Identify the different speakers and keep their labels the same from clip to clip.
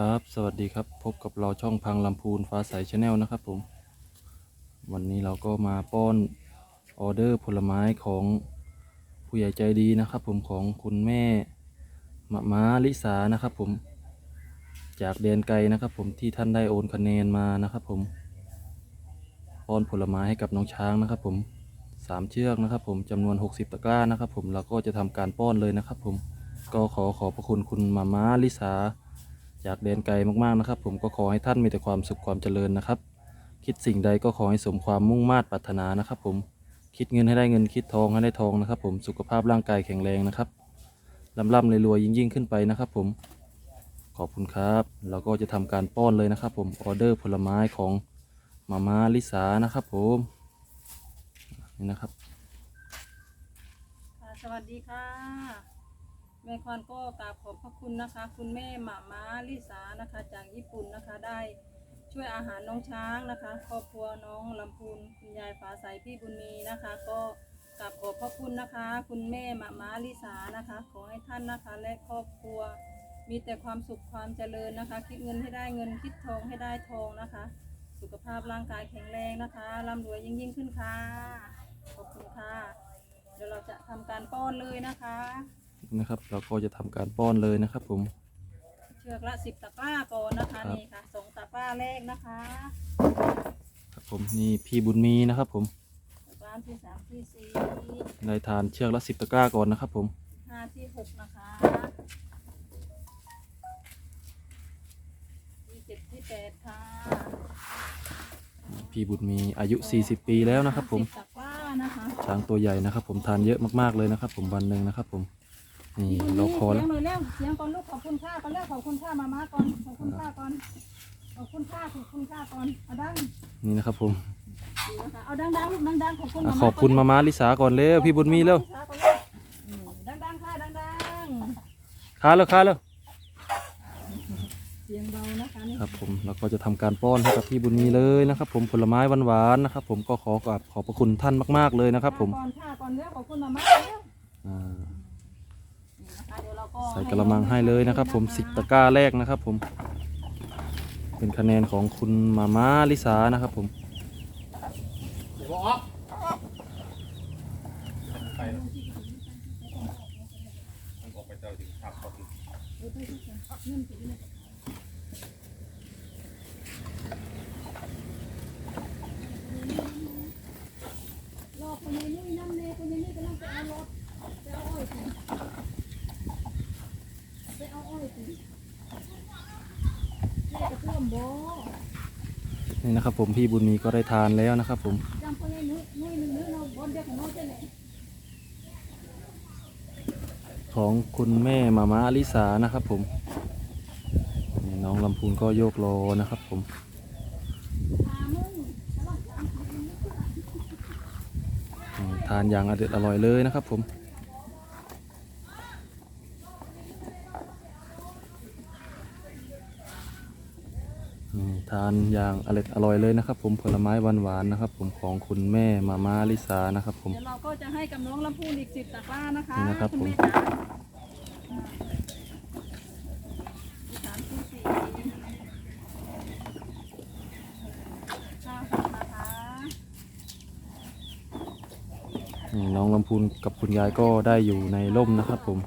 Speaker 1: ครับสวัสดีครับพบกับเราช่องพังลำพูนฟ้าใสชาแนลนะครับผม วันนี้เราก็มาป้อนออเดอร์ผลไม้ของผู้ใหญ่ใจดีนะครับ ผมของคุณแม่มะม้าลิสานะครับ ผม จากแดนไกลนะครับ ผมที่ท่านได้โอนคะแนนมานะครับ ผมป้อนผลไม้ให้กับน้องช้างนะครับ ผมสามเชือกนะครับ ผมจำนวน 60 ตะกร้านะครับ ผมเราก็จะทำการป้อนเลยนะครับ ผมก็ขอขอบพระคุณคุณมาม้าลิสา จากแดนไกลมากๆนะครับ ผมก็ขอให้ท่านมีแต่ความสุขความเจริญนะครับ คิดสิ่งใดก็ขอให้สมความมุ่งมา่ปรารถนานะครับ ผมคิดเงินให้ได้เงินคิดทองให้ได้ทองนะครับ ผมสุขภาพร่างกายแข็งแรงนะครับร่ำร่ำรวยยิ่งยิ่งขึ้นไปนะครับ ผมขอบคุณครับ เราก็จะทำการป้อนเลยนะครับ ผมออเดอร์ผลไม้ของมาม่าลิสานะครับ ผมนี่นะครับ
Speaker 2: สวัสดีค่ะ แม่ควันก็กราบขอบพระคุณนะคะ คุณแม่หมาม้าลิสานะคะ จากญี่ปุ่นนะคะได้ช่วยอาหารน้องช้างนะคะ ครอบครัวน้องลำพูนคุณยายฝาใสพี่บุญมีนะคะ ก็กราบขอบพระคุณนะคะ คุณแม่หมาม้าลิสานะคะ ขอให้ท่านนะคะ และครอบครัว มีแต่ความสุขความเจริญนะคะ คิดเงินให้ได้เงินคิดทองให้ได้ทองนะคะ สุขภาพร่างกายแข็งแรงนะคะร่ำรวยยิ่งยิ่งขึ้นค่ะขอบคุณค่ะเดี๋ยวเราจะทำการป้อนเลยนะคะ
Speaker 1: นะครับ เราก็จะทำการป้อนเลยนะครับผม
Speaker 2: เชือกละสิบตะกร้าก่อนนะคะ
Speaker 1: ครับ
Speaker 2: นี่ค่ะสองตะกร้าแรกนะคะ
Speaker 1: ครับผมนี่พี่บุญมีนะครับผม
Speaker 2: ตะกร้าที่สามที่สี่
Speaker 1: ได้ทานเชือกละสิบตะกร้าก่อนนะครับผม
Speaker 2: ห้าที่หกนะคะที่เจ็ดที่แปดค่ะ
Speaker 1: พี่บุญมีอายุ 40 ปีแล้วนะครับผม
Speaker 2: สิตะกร้านะคะ
Speaker 1: ช้างตัวใหญ่นะครับผมทานเยอะมากๆเลยนะครับผมวันหนึ่งนะครับผม นี่เราคอ
Speaker 2: เสี
Speaker 1: แล้
Speaker 2: ยวงหน่อยเร็วเสียงก่อนลูกขอบคุณค่าก่อนเร็วขอบคุณค่ามาม่าก่อนขอบคุณค่าก่อนขอบคุณค่าขอบคุณค่าก่อนเอาดัง
Speaker 1: นี่นะครับผม
Speaker 2: ดีนะคะเอาดังๆลูกดังๆขอบคุณ
Speaker 1: อะ
Speaker 2: มาม่า
Speaker 1: ขอบคุณมาม่าลิสาก่อนเร็วพี่บุญมีเร็ว
Speaker 2: อืมดังๆค่ะดังๆ
Speaker 1: ค้าแล้วค้าแล้ว
Speaker 2: เสียงเบานะคะนี่
Speaker 1: ครับผมเราก็จะทำการป้อนให้กับพี่บุญมีเลยนะครับ ผมผลไม้หวานๆนะครับ ผมก็ขอกราบขอบพระคุณท่านมาก ๆเลยนะครับ ผม
Speaker 2: ก่อนค่ะก่อนเรื่องของคุณมาม่าเร็ว
Speaker 1: อ่า ใส่กระมังให้เลยนะครับ ผมสิบตะกร้าแรกนะครับ ผม เป็นคะแนนของคุณมาม่าลิสานะครับ ผม
Speaker 3: เดี๋ยวบอกออกไปแล้วต้องออกไปเจอถึงขับเขาถึง
Speaker 2: รอคนนี้นี่น้ำเนยคนนี้นี่กำลังไปเอารถไปเอาอ้อยสิไปเอาอ้อยสิแม่กระท่วมบ่
Speaker 1: นี่นะครับผมพี่บุญมีก็ได้ทานแล้วนะครับผม
Speaker 2: ของ
Speaker 1: คุณแม่มาม่าลิสานะครับผมน้องลำพูนก็โยกโลนะครับผมทานอย่างอร่อยเลยนะครับผมอืมทานอย่างอเด็ดอร่อยเลยนะครับ ผมผลไม้หวานๆนะครับ ผมของคุณแม่มาม่าลิสานะครับผม
Speaker 2: เดี๋ยวเราก็จะให้กับน้องลำพูนอีกสิบตะกร้านะคะ
Speaker 1: นี่นะครับ
Speaker 2: ณแผ
Speaker 1: ม
Speaker 2: จ๋าที่สามที่สี่ห้าหกนะคะ
Speaker 1: นี่น้องลำพูนกับคุณยายก็ได้อยู่ในร่มนะครับ ผม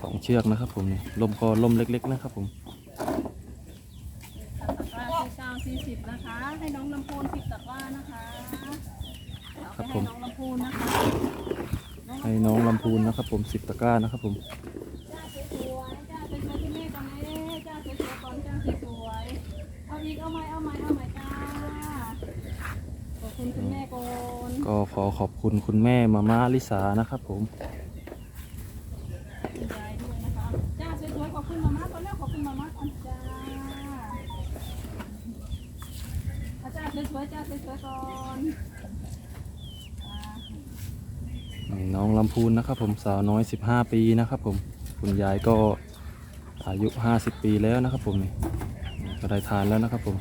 Speaker 1: สองเชือกนะครับ ผมนี่ร่มก็ร่มเล็ก ๆ นะครับ ผม
Speaker 2: ตะกร้าที่เก้าสี่สิบนะคะ ให้น้องลำพูนสิบตะกร้านะคะเอาไปให้น้องลำพูนนะคะ
Speaker 1: ให้ น้องลำพูนนะครับ ผมสิบตะกร้านะครับผม
Speaker 2: จ้าสวยๆจ้าสวยๆที่แม่ก่อนเลยจ้าสวยๆก่อนจ้าสวยๆเอาอีกเอาไหมเอาไหมเอาไหมจ้าขอบคุณคุณแม่ก่อน
Speaker 1: ก็ขอขอบคุณคุณแม่มาม่าลิสานะครับผม
Speaker 2: ดีใจด้วยนะคะจ้าสวยๆขอบคุณมาม่าก่อนแล้วขอบคุณมาม่าก่อนจ้าเอาจ้าสวยๆจ้าสวยๆก่อนอ่า
Speaker 1: น้องลำพูนนะครับผมสาวน้อย 15 ปีนะครับผมคุณยายก็อายุ 50 ปีแล้วนะครับผมนี่ก็ได้ทานแล้วนะครับผม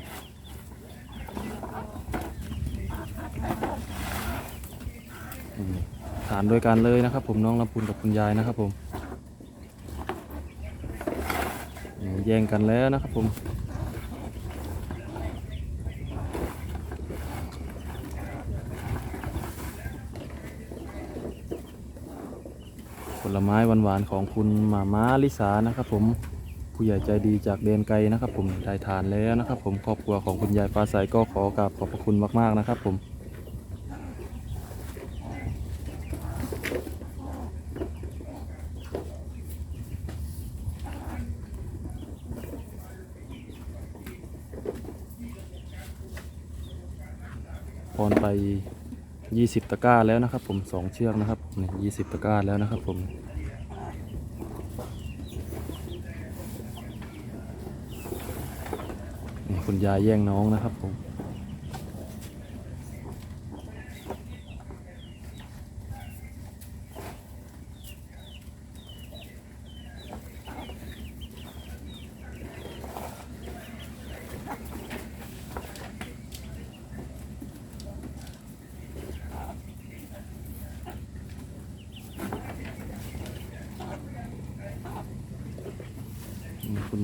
Speaker 1: ทานด้วยกันเลยนะครับ ผมน้องลำพูนกับคุณยายนะครับผมแย่งกันแล้วนะครับผม ลไม้หวานๆของคุณหมาม้าลิสานะครับผมผู้ใหญ่ใจดีจากเดนไกลนะครับ ผมได้ทานแล้วนะครับ ผมครอบครัวของคุณยายฟ้าใสก็ขอกราบขอบพระคุณมากๆนะครับ ผมพรไป 20ตะกร้าแล้วนะครับ ผมสองเชือกนะครับนี่20ตะกร้าแล้วนะครับ ผมนี่คุณยายแย่งน้องนะครับผม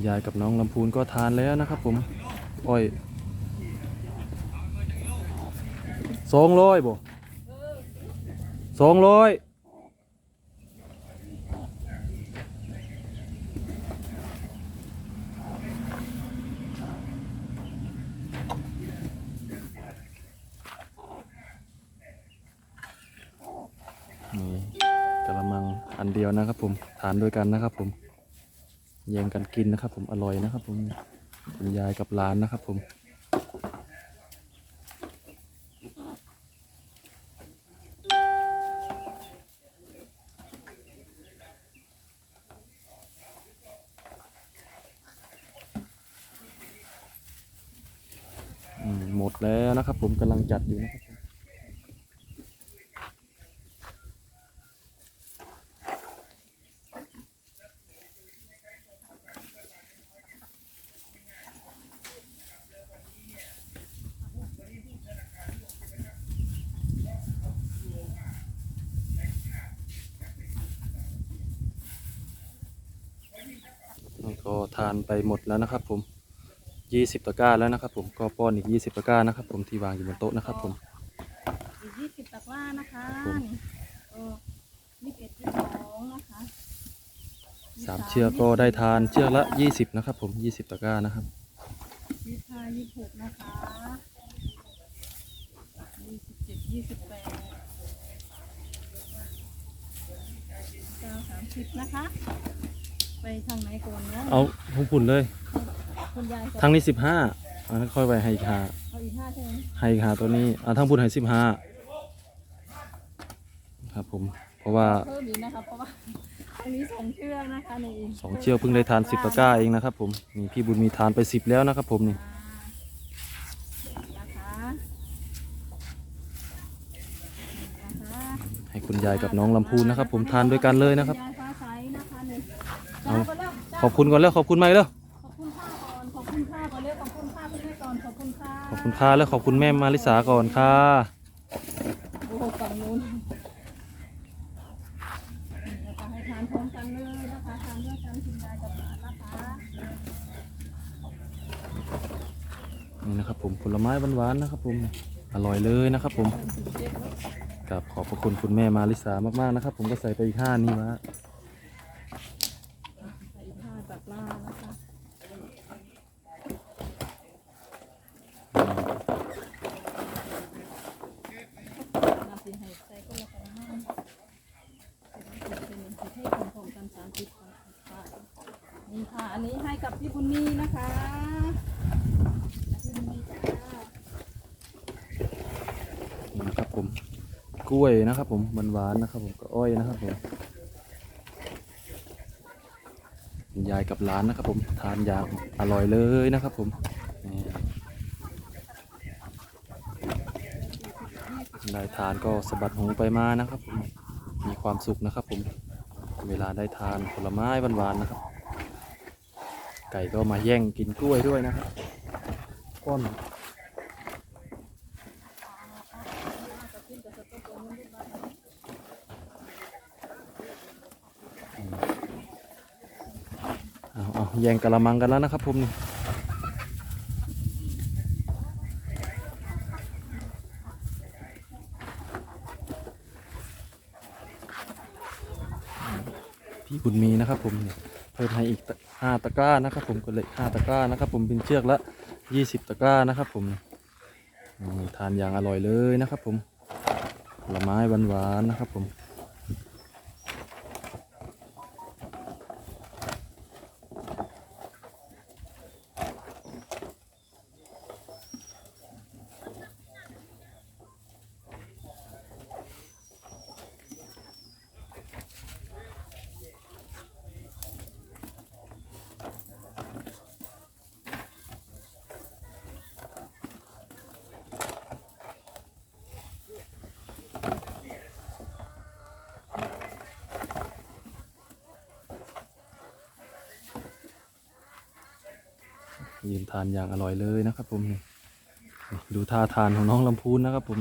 Speaker 1: ยายกับน้องลำพูนก็ทานแล้วนะครับผมอ้อยสองร้อยบ่สองร้อยนี่กระมังอันเดียวนะครับผมทานด้วยกันนะครับผม แย่งกันกินนะครับ ผมอร่อยนะครับ ผมคุณยายกับหลานนะครับ ผมอืมหมดแล้วนะครับ ผมกำลังจัดอยู่นะครับผมก็ทาน ไปหมดแล้วนะครับผมยี่สิบตะกร้าแล้วนะครับผมก็ป้อนอีกยี่สิบตะกร้านะครับผมที่วางอยู่บนโต๊ะนะครับผม
Speaker 2: อีกยี่สิบตะกร้านะคะ
Speaker 1: ผม
Speaker 2: นี่เออยี่สิบเอ็ดยี่สิบสองนะคะ
Speaker 1: สามเชือกก็ได้ทานเชือกละยี่สิบนะครับผมยี่สิบตะกร้านะครับ
Speaker 2: ยี่สิบห้ายี่สิบหกนะคะยี่สิบเจ็ดยี่สิบแปดเก้าสามสิบนะคะ ไปทางไหนก่อนเนาะ
Speaker 1: เอาของคุณเลย
Speaker 2: คุณยายก่อน
Speaker 1: ทางนี้สิบห้าอันนั้นค่อยไปให้อีกหา
Speaker 2: เอาอีกห้าใช่ไหม
Speaker 1: ให้อีกหาตัวนี้อ่าทางพูดให้สิบห้าครับผม เพราะว่า
Speaker 2: เพิ่มอีกนะคะเพราะว่าอันนี้สองเชือกนะคะนี่
Speaker 1: สองเชือกเพิ่งได้ทานสิบตะกร้าเองนะครับผมนี่พี่บุญมีทานไปสิบแล้วนะครับผมนี่
Speaker 2: นะคะนะคะ
Speaker 1: ให้คุณยายกับน้องลำพูนนะครับผมทานด้วยกันเลยนะครับ
Speaker 2: ย
Speaker 1: ขอบคุณก่อนแล้วขอบคุณไหมแล้ว
Speaker 2: ขอบคุณค่าก่อนขอบคุณค่าก่อนเร็วขอบคุณค่าคุณแม่ก่อนขอบคุณค่า
Speaker 1: ขอบคุณค่ะแล้วขอบคุณแม่มาริสาก่อนค่ะ
Speaker 2: โอ้โหฝั่งนู้นนี่นะคะให้ทานพร้อมกันเลยนะคะทานด้วยกันคุณยายกับหลานนะคะ
Speaker 1: นี่นะครับผมผลไม้หวานๆนะครับผมอร่อยเลยนะครับผมกับขอบพระคุณคุณแม่มาริสามากๆนะครับ ผมก็ใส่ไปอีกห้านี่มา
Speaker 2: ใส่ผ้าตัดล่านะคะนาสิให้ใส่ก็ละกันห้าเป็นสิให้คนพร้อมกันสามสิบค่ะนี่ค่ะ อันนี้ให้กับพี่บุญมีนะคะพี่บุญมีจ้า
Speaker 1: นี่นะครับ ผม กล้วยนะครับ ผมหวานๆนะครับ ผมก็อ้อยนะครับผมยายกับหลานนะครับ ผมทานอย่างอร่อยเลยนะครับ ผมได้ทานก็สะบัดหูไปมานะครับ ผมมีความสุขนะครับ ผมเวลาได้ทานผลไม้หวานๆนะครับ ไก่ก็มาแย่งกินกล้วยด้วยนะครับก้อน เอาเอา แย่งกะละมังกันแล้วนะครับผมนี่พี่บุญมีนะครับผมนี่เพิ่มให้อีกห้าตะกร้านะครับ ผมก็เลยห้าตะกร้านะครับ ผมเป็นเชือกละยี่สิบตะกร้านะครับ ผมทานอย่างอร่อยเลยนะครับ ผมผลไม้หวานๆนะครับ ผม ยืนทานอย่างอร่อยเลยนะครับ ผมนี่ดูท่าทานของน้องลำพูนนะครับ ผม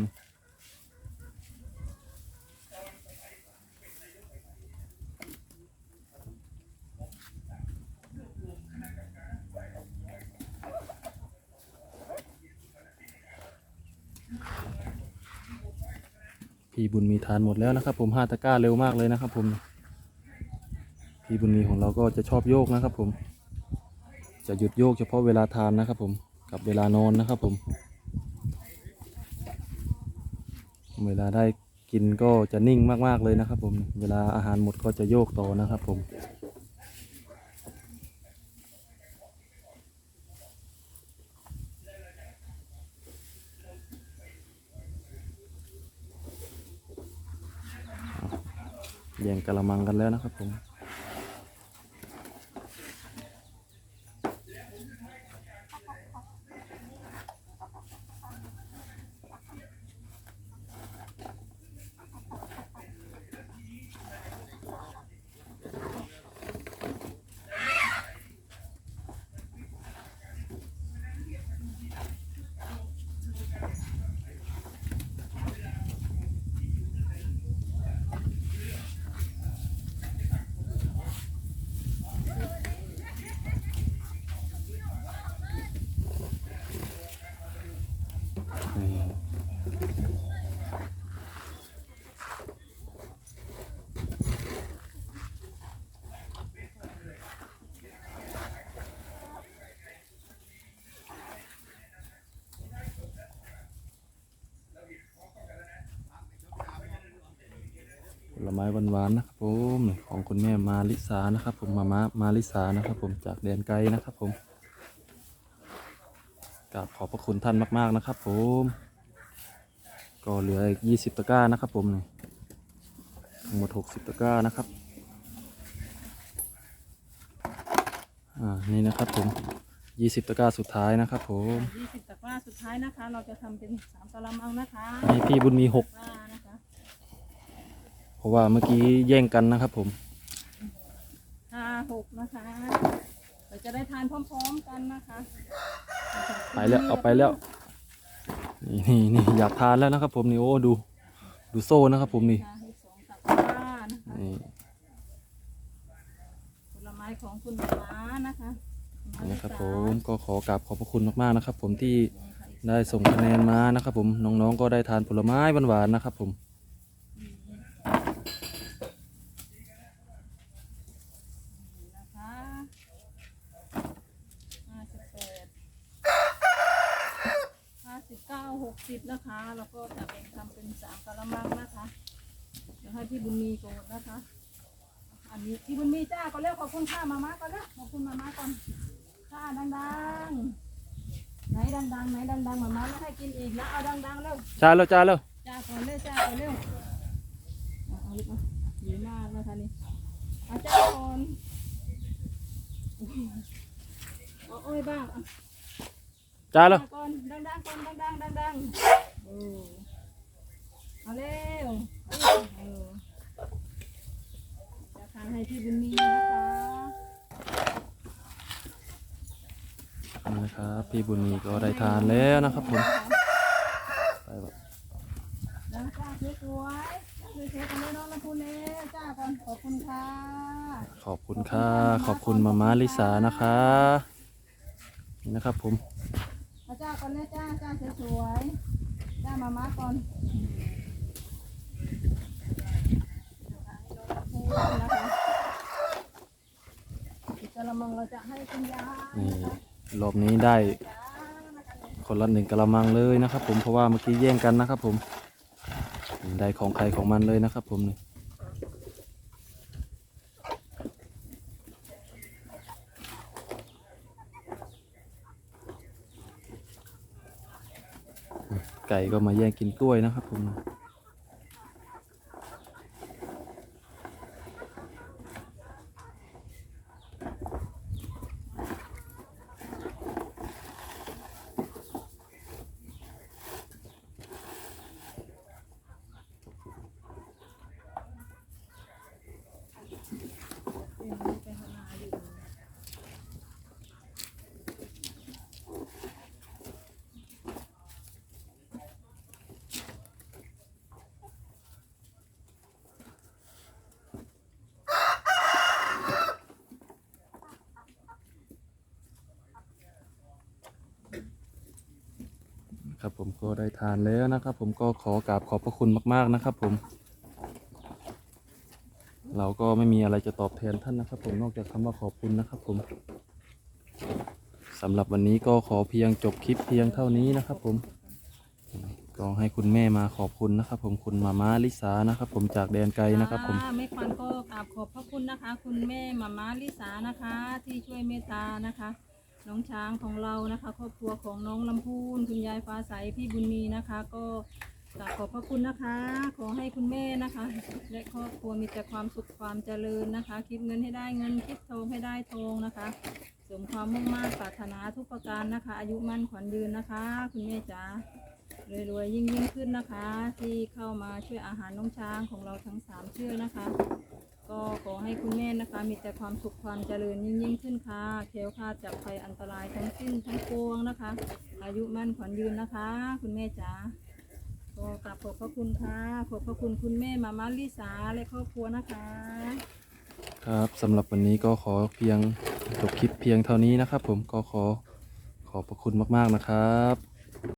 Speaker 1: พี่บุญมีทานหมดแล้วนะครับ ผมห้าตะกร้าเร็วมากเลยนะครับ ผมพี่บุญมีของเราก็จะชอบโยกนะครับ ผม จะหยุดโยกเฉพาะเวลาทานนะครับผมกับเวลานอนนะครับผม เวลาได้กินก็จะนิ่งมากๆเลยนะครับผม เวลาอาหารหมดก็จะโยกต่อนะครับผมแย่งกะละมังกันแล้วนะครับผม นี่ผล ไม้หวานๆนะครับผมนี่ของคุณแม่มาลิสานะครับ ผมมามามาลิสานะครับ ผมจากแดนไกลนะครับ ผมกราบขอบพระคุณท่านมาก ๆนะครับ ผม ก็เหลืออีกยี่สิบตะกร้านะครับ ผมนี่ทั้งหมดหกสิบตะกร้านะครับอ่านี่นะครับผมยี่สิบตะกร้าสุดท้ายนะครับ ผม
Speaker 2: ยี่สิบตะกร้าสุดท้ายนะคะ เราจะทำเป็นสามกะละมังนะคะ
Speaker 1: ให้พี่บุญมีหก
Speaker 2: ตะกร้านะคะ
Speaker 1: เพราะว่าเมื่อกี้แย่งกันนะครับผม
Speaker 2: ห้าหกนะคะเราจะได้ทานพร้อมๆกันนะคะ
Speaker 1: ไปแล้วเอาไปแล้วนี่นี่นี่อยากทานแล้วนะครับผมนี่โอ้ดูดูโซ่นะครับผมนี่
Speaker 2: ค่ะอีกสองตะกร้านะคะ
Speaker 1: นี่
Speaker 2: ผลไม้ของคุณหมานะคะ
Speaker 1: นี่นะครับผมก็ขอกราบขอบพระคุณมากๆนะครับ ผมที่ได้ส่งคะแนนมานะครับ ผมน้องๆก็ได้ทานผลไม้หวานๆนะครับ ผม
Speaker 2: นะคะห้าสิบแปดห้าสิบเก้าหกสิบนะคะ แล้วก็จะแบ่งทำเป็นสามกะละมังนะคะ เดี๋ยวให้พี่บุญมีก่อนนะคะ อันนี้พี่บุญมีจ้าก็เร็วขอบคุณค่ามาม่าก่อนนะขอบคุณมาม่าก่อนค่าดั งๆไหนดังๆไหนดังๆมาม่าไม่ให้กินอีกนะเอาดังๆเร็ว
Speaker 1: จ้าแล้วจ้าแล้ว
Speaker 2: จ้าก่อนเร็วจ้าก่อนเร็วเอาเอาลูกมาดีมากนะคะนี่เอาจ้าก่อนเอาอ้อยบ้างเอา
Speaker 1: จ้าแล้ว
Speaker 2: จ้าก่อนดังๆก่อนดังๆดังๆเออเอาเร็วเออจะทานให้พี่บุญมีนะคะ
Speaker 1: นี่นะครับพี่บุญมีก็ได้ทานแล้วนะครับผมไปแบบ
Speaker 2: แล้วจ้าสวยๆจ้าสวยๆกันเลยน้องลำพูนเลยจ้าก่อนขอบคุณค่ะ
Speaker 1: ขอบคุณค่ะ ขอบคุณมาม่าลิสานะคะนี่นะครับผม
Speaker 2: พระเจ้าก่อนเลยจ้าจ้าสวยๆจ้ามาม้าก่อนนะคะอีกกระมังเราจะให้คุณยาย
Speaker 1: นี่ รอบนี้ได้คนละหนึ่งกะละมังเลยนะครับ ผมเพราะว่าเมื่อกี้แย่งกันนะครับ ผมได้ของใครของมันเลยนะครับ ผมนี่ไก่ก็มาแย่งกินกล้วยนะครับ ผม ครับผมก็ได้ทานแล้วนะครับ ผมก็ขอกราบขอบพระคุณมาก ๆนะครับ ผม เราก็ไม่มีอะไรจะตอบแทนท่านนะครับ ผมนอกจากคำว่าขอบคุณนะครับ ผมสำหรับวันนี้ก็ขอเพียงจบคลิปเพียงเท่านี้นะครับ ผมก็ให้คุณแม่มาขอบคุณนะครับ ผมคุณมาม่าลิสานะครับ ผมจากแดนไกลนะครับ ผม
Speaker 2: ค่ะแม่ควันก็กราบขอบพระคุณนะคะ คุณแม่มาม่าลิสานะคะ ที่ช่วยเมตตานะคะ น้องช้างของเรานะคะ ครอบครัวของน้องลำพูนคุณยายฟ้าใสพี่บุญมีนะคะ ก็กราบขอบพระคุณนะคะ ขอให้คุณแม่นะคะ และครอบครัวมีแต่ความสุขความเจริญนะคะ คิดเงินให้ได้เงินคิดทองให้ได้ทองนะคะสมความมุ่งมั่นปรารถนาทุกประการนะคะ อายุมั่นขวัญยืนนะคะ คุณแม่จ๋ารวยๆยิ่งยิ่งขึ้นนะคะ ที่เข้ามาช่วยอาหารน้องช้างของเราทั้งสามเชือกนะคะ ก็ขอให้คุณแม่นะคะ มีแต่ความสุขความเจริญยิ่งยิ่งขึ้นค่ะแคล้วคลาดจากภัยอันตรายทั้งสิ้นทั้งปวงนะคะ อายุมั่นขวัญยืนนะคะ คุณแม่จ๋าก็กราบขอบพระคุณค่ะขอบพระคุณคุณแม่มามาลิสาและครอบครัวนะคะ
Speaker 1: ครับสำหรับวันนี้ก็ขอเพียงจบคลิปเพียงเท่านี้นะครับ ผมก็ขอขอบพระคุณมากๆนะครับ